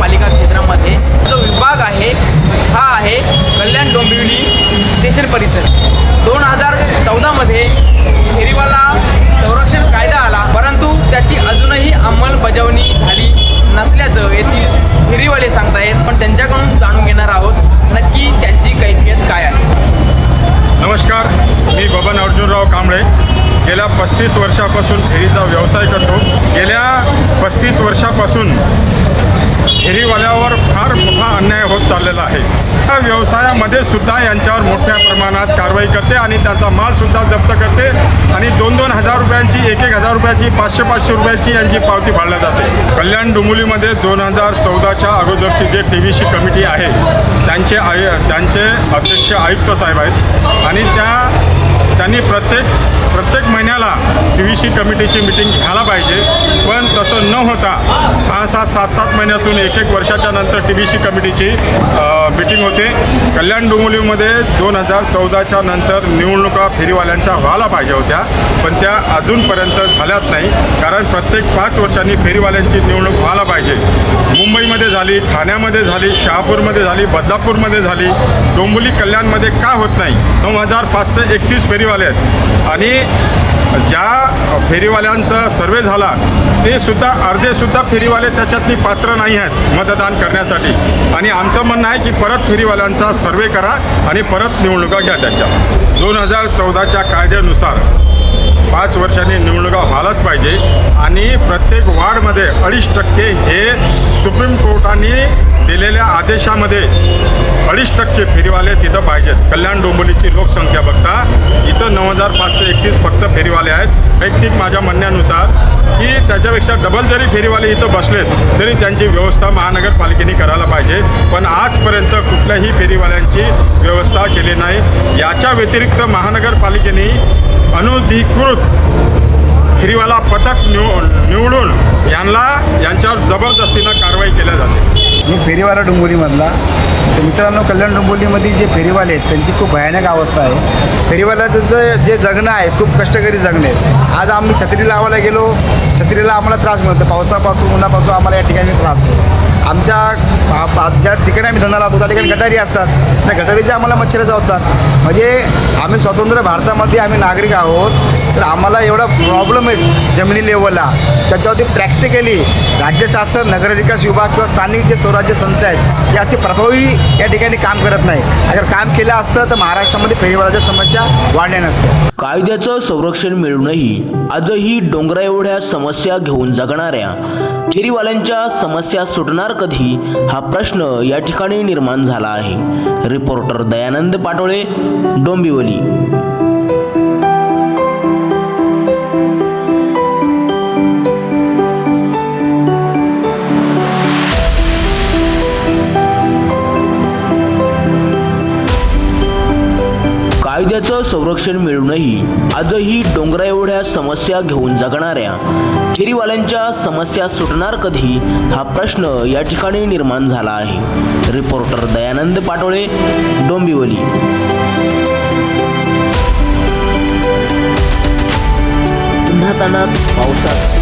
महानगरपालिका क्षेत्रामध्ये जो विभाग आहे हा आहे कल्याण डोंबिवली स्टेशन परिसर. दोन हजार चौदामध्ये फेरीवाला संरक्षण कायदा आला परंतु त्याची अजूनही अंमलबजावणी झाली नसल्याचं येथील फेरीवाले सांगतायत पण त्यांच्याकडून जाणून घेणार आहोत नक्की त्यांची कैफियत काय आहे. नमस्कार मी बबन अर्जुनराव कांबळे. गेल्या पस्तीस वर्षापासून फेरीचा व्यवसाय करतो. गेल्या पस्तीस वर्षापासून अन्याय होत चाललेला आहे. या व्यवसायामध्ये सुद्धा यांच्यावर मोठ्या प्रमाणात कारवाई करते आणि त्यांचा मालसुद्धा जप्त करते आणि दोन दोन हजार रुपयांची एक एक हजार रुपयाची पाचशे पाचशे रुपयाची यांची पावती फाडल्या जाते. कल्याण डोंबिवलीमध्ये दोन हजार चौदाच्या अगोदरची जे टी व्ही सी कमिटी आहे त्यांचे आय त्यांचे अध्यक्ष आयुक्त साहेब आहेत आणि त्या त्यांनी प्रत्येक प्रत्येक महिन्याला टी व्ही सी कमिटीची मिटिंग घ्यायला पाहिजे. पण तसं न होता सहा सात सात सात महिन्यातून एक एक वर्षाच्या नंतर टी बी सी कमिटीची मिटिंग होते. कल्याण डोंबिवलीमध्ये दोन हजार चौदाच्या नंतर निवडणुका फेरीवाल्यांच्या व्हायला पाहिजे होत्या पण त्या अजूनपर्यंत झाल्याच नाही कारण प्रत्येक पाच वर्षांनी फेरीवाल्यांची निवडणूक व्हायला पाहिजे. मुंबईमध्ये झाली ठाण्यामध्ये झाली शहापूरमध्ये झाली बदलापूरमध्ये झाली. डोंबिवली कल्याणमध्ये का होत नाही? नऊ हजार पाचशे एकतीस फेरीवाले आहेत. आणि ज्या फेरीवाल्यांचा सर्वे झाला ते सुद्धा अर्धेसुद्धा फेरीवाले त्याच्यातनी पात्र नाही आहेत मतदान करण्यासाठी. आणि आमचं म्हणणं आहे की परत फेरीवाल्यांचा सर्वे करा आणि परत निवडणुका घ्या त्याच्या. दोन हजार चौदाच्या कायद्यानुसार पाच वर्षांनी निवडणुका व्हायलाच पाहिजे आणि प्रत्येक वार्डमध्ये अडीच टक्के हे सुप्रीम कोर्टाने दिलेल्या आदेशामध्ये अडीच टक्के फेरीवाले तिथं पाहिजेत. कल्याण डोंबिवलीची लोकसंख्या बघता इथं नऊ हजार पाचशे एकतीस फक्त फेरीवाले आहेत. वैयक्तिक माझ्या म्हणण्यानुसार की त्याच्यापेक्षा डबल जरी फेरीवाले इथं बसलेत तरी त्यांची व्यवस्था महानगरपालिकेने करायला पाहिजे. पण आजपर्यंत कुठल्याही फेरीवाल्यांची व्यवस्था केली नाही. याच्या व्यतिरिक्त महानगरपालिकेने अनुधिकृत फेरीवाला पथक निव निवडून यांना यांच्यावर जबरदस्तीनं कारवाई केल्या जाते. मी फेरीवाला डोंबोलीमधला तर मित्रांनो कल्याण डोंबोलीमध्ये जे फेरीवाले आहेत त्यांची खूप भयानक अवस्था आहे. फेरीवाल्याचं जे जगणं आहे खूप कष्टकरी जगणं आहे. आज आम्ही छत्री लावायला गेलो. छत्रीला आम्हाला त्रास मिळतो. पावसापासून उन्हापासून आम्हाला या ठिकाणी त्रास आहे. आमच्या ज्या ठिकाणी आम्ही धंदा लावतो त्या ठिकाणी गटारी असतात. त्या गटारीचे आम्हाला मच्छर जावतात. म्हणजे आम्ही स्वतंत्र भारतामध्ये आम्ही नागरिक आहोत तर आम्हाला एवढा प्रॉब्लेम आहे जमिनी लेवलला त्याच्यावरती प्रॅक्टिकली राज्य शासन नगरविकास विभाग किंवा स्थानिक जे स्वराज्य संस्था आहेत ते असे प्रभावी या ठिकाणी काम करत नाही. अगर काम केलं असतं तर महाराष्ट्रामध्ये फेरीवाल्याच्या समस्या वाढल्या नसत्या. कायद्याचं संरक्षण मिळूनही आजही डोंगरा एवढ्या समस्या घेऊन जगणाऱ्या फेरीवाल्यांच्या समस्या सुटणार कधी? हा प्रश्न या ठिकाणी निर्माण झाला आहे. रिपोर्टर दयानंद पाटोळे डोंबिवली. कायद्याचं संरक्षण मिळूनही आजही डोंगरा एवढ्या समस्या घेऊन जगणाऱ्या फेरीवाल्यांच्या समस्या सुटणार कधी हा प्रश्न या ठिकाणी निर्माण झाला आहे. रिपोर्टर दयानंद पाटोळे डोंबिवली. पावसात